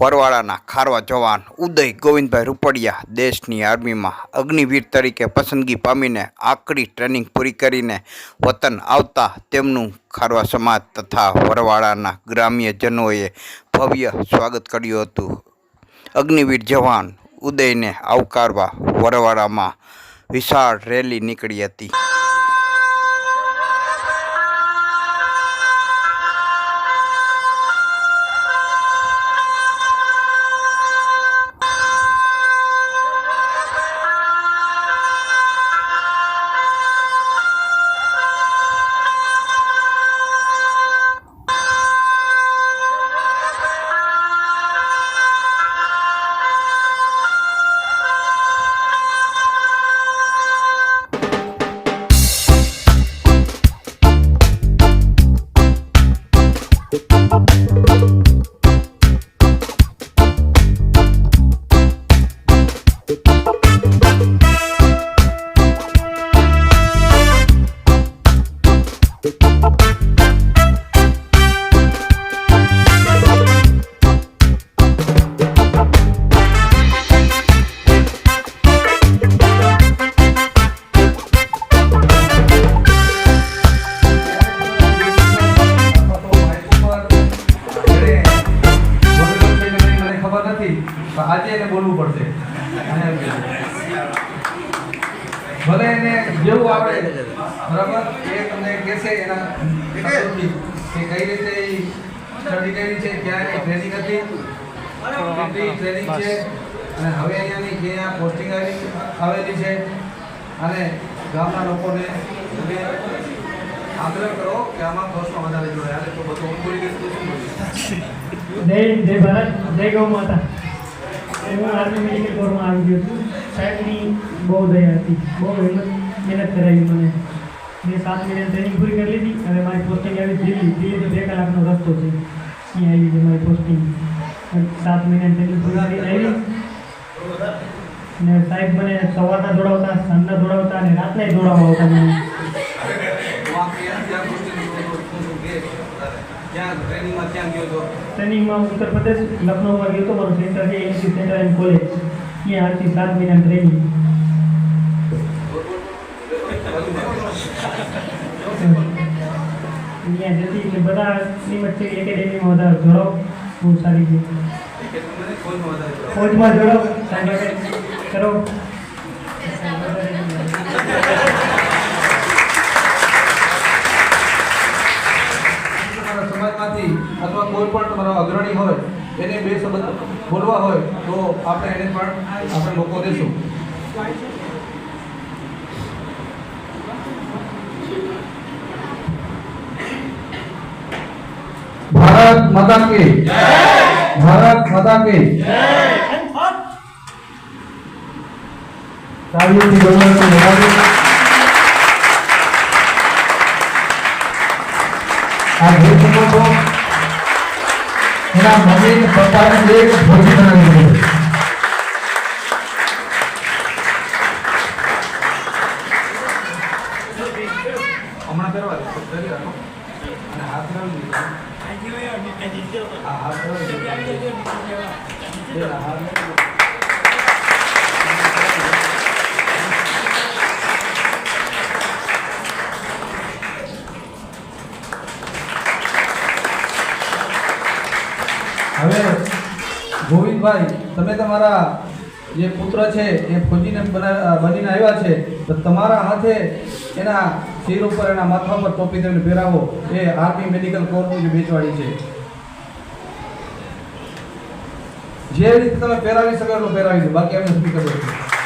વરવાળાના ખારવા જવાન ઉદય ગોવિંદભાઈ રૂપડિયા દેશની આર્મીમાં અગ્નિવીર તરીકે પસંદગી પામીને આકરી ટ્રેનિંગ પૂરી કરીને વતન આવતા તેમનું ખારવા સમાજ તથા વરવાળાના ગ્રામ્યજનોએ ભવ્ય સ્વાગત કર્યું હતું. અગ્નિવીર જવાન ઉદયને આવકારવા વરવાળામાં વિશાળ રેલી નીકળી હતી. આજે એને બોલવું પડશે. ભલે એને જેવું આવડે બરાબર? એ તમને કહેશે એના કે કઈ રીતે સ્ટડી કરી છે ક્યાં ટ્રેનિંગ હતી. કેટલી ટ્રેનિંગ છે. અને હવે અહીંયાની જે આ પોસ્ટિંગ આવેલી છે. અને ગામના લોકોને તમે આગ્રહ કરો કે આમાં કોર્સમાં વધારે જોડાય. તો બધું જય જય ભારત જય ગૌ માતા. હું આર્મી મેડિકલ કોરમાં આવી ગયો છું સાહેબની બહુ દયા હતી બહુ હિંમત મહેનત કરાવી મને મેં સાત મહિના ટ્રેનિંગ પૂરી કરી લીધી અને મારી પોસ્ટિંગ આવી દિલ્હી દિલ્હી તો બે કલાકનો રસ્તો છે અહીં આવી છે મારી પોસ્ટિંગ સાત મહિના ટ્રેનિંગ પૂરી કરીને આવી ને સાહેબ મને સવારના દોડાવતા સાંજના દોડાવતા અને રાતના દોડાવવા આવતા મને ટ્રેનિંગમાં ઉત્તર પ્રદેશ લખનૌમાં ગયો હતો મારું સેન્ટર છે એનસી સેન્ટર એન્ડ કોલેજ ત્યાં આજથી સાત મહિના ટ્રેનિંગ ત્યાં જતી એટલે બધા નિમત છે એકેડેમીમાં વધારે જોડો. બહુ સારી છે. ફોજમાં સાહેબ કરો. પણ તમારો અગ્રણી હોય, એને બે શબ્દ બોલવા હોય, તો આપણે એને પણ આપણે મોકો દઈશું ભારત માતા કે ભારત માતા કે. આ જે શકો એના મમ્મી પપ્પાને એક ભોજન બનાવી દીધું હમણાં કરવા અને હાથ લાવી દીધો હાથ લાવી દીધો ગોવિંદભાઈ તમે તમારા જે પુત્ર છે, એ ફોજીને બનીને આવ્યા છે, તો તમારા હાથે એના શિર ઉપર, એના માથા પર ટોપી તમે પહેરાવો. એ આર્મી મેડિકલ કોર્સનું જે બેચવાડી છે. જે રીતે તમે પહેરાવી શકો એટલું પહેરાવી દો. બાકી અમે નથી ખબર.